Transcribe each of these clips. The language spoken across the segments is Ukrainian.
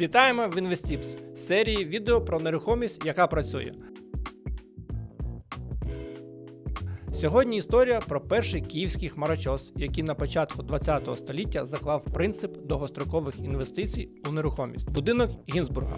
Вітаємо в Investips – серії відео про нерухомість, яка працює. Сьогодні історія про перший київський хмарочос, який на початку ХХ століття заклав принцип довгострокових інвестицій у нерухомість будинок Гінзбурга.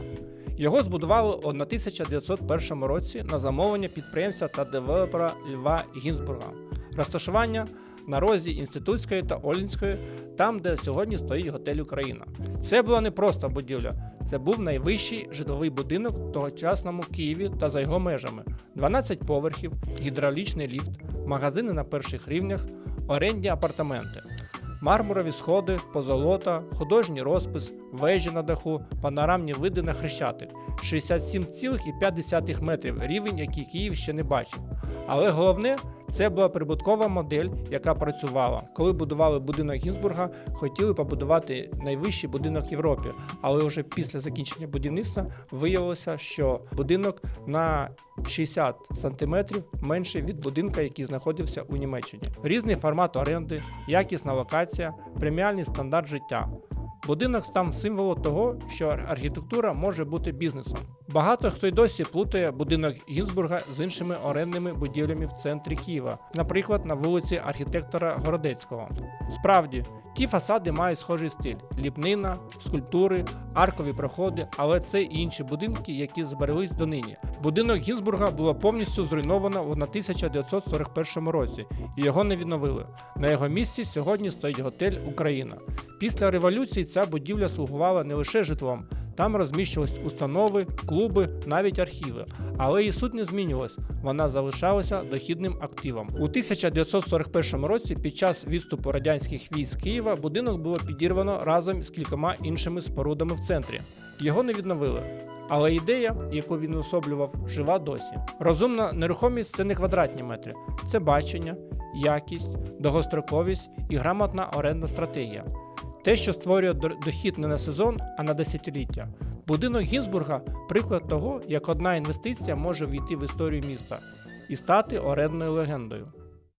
Його збудували у 1901 році на замовлення підприємця та девелопера Льва Гінзбурга. Розташування на розі Інститутської та Олінської, там, де сьогодні стоїть готель Україна. Це була не просто будівля, це був найвищий житловий будинок в тогочасному Києві та за його межами: 12 поверхів, гідравлічний ліфт, магазини на перших рівнях, орендні апартаменти. Мармурові сходи, позолота, художній розпис, вежі на даху, панорамні види на хрещатик, 67,5 метрів рівень, який Київ ще не бачив. Але головне, це була прибуткова модель, яка працювала. Коли будували будинок Гінзбурга, хотіли побудувати найвищий будинок в Європі, але вже після закінчення будівництва виявилося, що будинок на 60 сантиметрів менший від будинка, який знаходився у Німеччині. Різний формат оренди, якісна локація, преміальний стандарт життя. Будинок став символом того, що архітектура може бути бізнесом. Багато хто й досі плутає будинок Гінзбурга з іншими орендними будівлями в центрі Києва, наприклад, на вулиці архітектора Городецького. Справді, ті фасади мають схожий стиль: ліпнина, скульптури, аркові проходи, але це і інші будинки, які збереглись донині. Будинок Гінзбурга було повністю зруйновано в 1941 році, і його не відновили. На його місці сьогодні стоїть готель Україна. Після революції ця будівля слугувала не лише житлом. Там розміщувались установи, клуби, навіть архіви. Але її суть не змінювалась, вона залишалася дохідним активом. У 1941 році, під час відступу радянських військ Києва, будинок було підірвано разом з кількома іншими спорудами в центрі. Його не відновили. Але ідея, яку він особлював, жива досі. Розумна нерухомість це не квадратні метри, це бачення, якість, довгостроковість і грамотна орендна стратегія. Те, що створює дохід не на сезон, а на десятиліття. Будинок Гінзбурга приклад того, як одна інвестиція може війти в історію міста і стати орендною легендою.